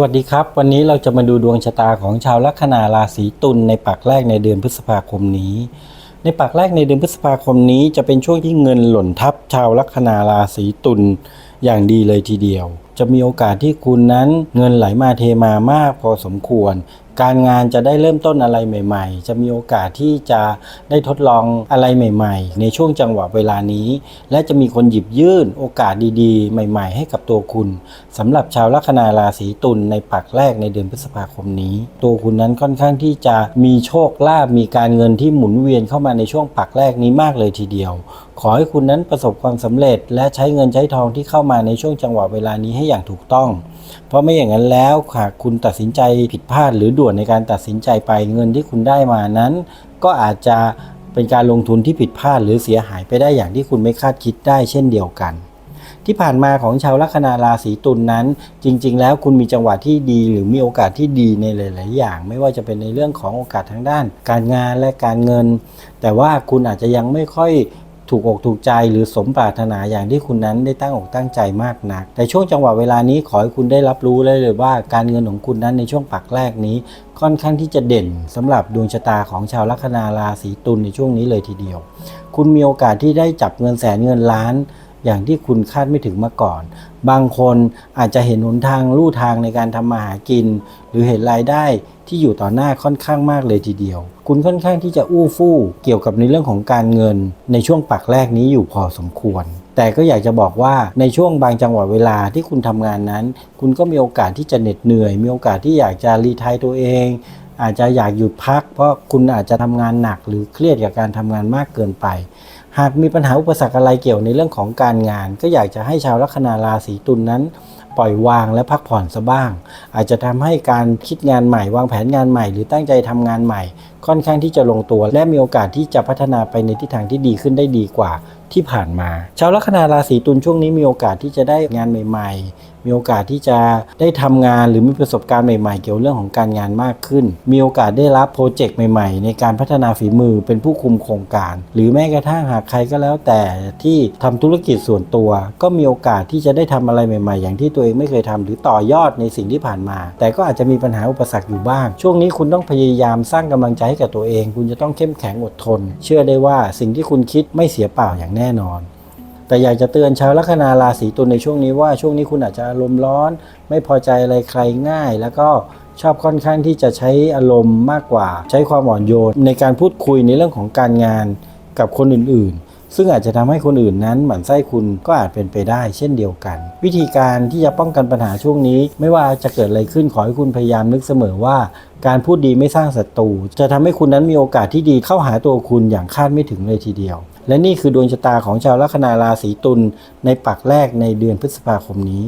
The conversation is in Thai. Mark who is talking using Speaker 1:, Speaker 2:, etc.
Speaker 1: วัสดีครับ วันนี้เราจะมาดูดวงชะตาของชาวลัคนาราศีตุลในปักแรกในเดือนพฤษภาคมนี้ ในปักแรกในเดือนพฤษภาคมนี้จะเป็นช่วงที่เงินหล่นทับชาวลัคนาราศีตุลอย่างดีเลยทีเดียว จะมีโอกาสที่คุณนั้นเงินไหลมาเทมามากพอสมควร การงานจะได้เริ่มต้นอะไรใหม่ ๆ จะมีโอกาสที่จะได้ทดลองอะไรใหม่ ๆ ในช่วงจังหวะเวลานี้ และจะมีคนหยิบยื่นโอกาสดีๆ ใหม่ ๆ ให้กับตัวคุณสำหรับชาวลัคนาราศีตุลในปักแรกในเดือนพฤษภาคมนี้ ตัวคุณนั้นค่อนข้างที่จะมีโชคลาภมีการเงินที่หมุนเวียนเข้ามาในช่วงปักแรกนี้มากเลยทีเดียว ขอให้คุณนั้นประสบความสำเร็จ และใช้เงินใช้ทองที่เข้ามาในช่วงจังหวะเวลานี้ให้อย่างถูกต้อง เพราะไม่อย่างนั้นแล้วหากคุณตัดสินใจผิดพลาด หรือด่วนในการตัดสินใจไปเงินที่คุณได้มานั้น ก็อาจจะเป็นการลงทุนที่ผิดพลาด หรือเสียหายไปได้อย่างที่คุณไม่คาดคิดได้เช่นเดียวกัน ที่ผ่านมาของชาวลัคนาราศีตุลนนั้น จริง ๆ แล้วคุณมีจังหวะที่ดี หรือมีโอกาสที่ดีในหลาย ๆ อย่าง ไม่ว่าจะเป็นในเรื่องของโอกาสทางด้าน การงานและการเงิน แต่ว่าคุณอาจจะยังไม่ค่อย ถูกอกถูกใจหรือสมปรารถนาอย่างที่คุณนั้นได้ตั้งอกตั้งใจมากนัก แต่ช่วงจังหวะเวลานี้ขอให้คุณได้รับรู้เลยเลยว่าการเงินของคุณนั้นในช่วงปักแรกนี้ ค่อนข้างที่จะเด่นสำหรับดวงชะตาของชาวลัคนาราศีตุลในช่วงนี้เลยทีเดียว คุณมีโอกาสที่ได้จับเงินแสนเงินล้าน อย่างที่คุณคาดไม่ถึงมาก่อน บางคนอาจจะเห็นหนทางลู่ทางในการทำมาหากิน หรือเห็นรายได้ที่อยู่ต่อหน้าค่อนข้างมากเลยทีเดียว คุณค่อนข้างที่จะอู้ฟู่เกี่ยวกับในเรื่องของการเงิน ในช่วงปักแรกนี้อยู่พอสมควร แต่ก็อยากจะบอกว่าในช่วงบางจังหวะเวลาที่คุณทำงานนั้น คุณก็มีโอกาสที่จะเหน็ดเหนื่อย มีโอกาสที่อยากจะรีไทายตัวเองอาจจะอยากหยุดพัก เพราะคุณอาจจะทำงานหนักหรือเครียดกับการทำงานมากเกินไป หากมีปัญหาอุปสรรคอะไรเกี่ยวในเรื่องของการงาน ก็อยากจะให้ชาวลัคนาราศีตุลนนั้น ปล่อยวางและพักผ่อนซะบ้าง อาจจะทำให้การคิดงานใหม่ วางแผนงานใหม่ หรือตั้งใจทำงานใหม่ ค่อนข้างที่จะลงตัว และมีโอกาสที่จะพัฒนาไปในทิศทางที่ดีขึ้นได้ดีกว่าที่ผ่านมา ชาวลัคนาราศีตุลช่วงนี้มีโอกาสที่จะได้งานใหม่ ๆ มีโอกาสที่จะได้ทำงานหรือมีประสบการณ์ใหม่ๆ เกี่ยวเรื่องของการงานมากขึ้น มีโอกาสได้รับโปรเจกต์ใหม่ๆ ในการพัฒนาฝีมือเป็นผู้คุมโครงการ หรือแม้กระทั่งหากใครก็แล้วแต่ที่ทำธุรกิจส่วนตัว ก็มีโอกาสที่จะได้ทำอะไรใหม่ ๆ อย่างที่ตัวเองไม่เคยทำหรือต่อยอดในสิ่งที่ผ่านมา แต่ก็อาจจะมีปัญหาอุปสรรคอยู่บ้าง ช่วงนี้คุณต้องพยายามสร้างกำลังใจให้กับตัวเอง คุณจะต้องเข้มแข็งอดทน เชื่อได้ว่าสิ่งที่คุณคิดไม่เสียเปล่าอย่างแน่นอน แต่อยากจะเตือนชาวลัคนาราศีตุลในช่วงนี้ว่าช่วงนี้คุณอาจจะอารมณ์ร้อน ไม่พอใจอะไรใครง่าย แล้วก็ชอบค่อนข้างที่จะใช้อารมณ์มากกว่า ใช้ความอ่อนโยนในการพูดคุยในเรื่องของการงานกับคนอื่นๆ ซึ่งอาจจะทำให้คนอื่นนั้นหมั่นไส้คุณก็อาจเป็นไปได้เช่นเดียวกัน วิธีการที่จะป้องกันปัญหาช่วงนี้ ไม่ว่าจะเกิดอะไรขึ้นขอให้คุณพยายามนึกเสมอว่าการพูดดีไม่สร้างศัตรูจะทำให้คุณนั้นมีโอกาสที่ดีเข้าหาตัวคุณอย่างคาดไม่ถึงเลยทีเดียว และนี่คือดวงชะตาของชาวลัคนาราศีตุลในปักแรกในเดือนพฤษภาคมนี้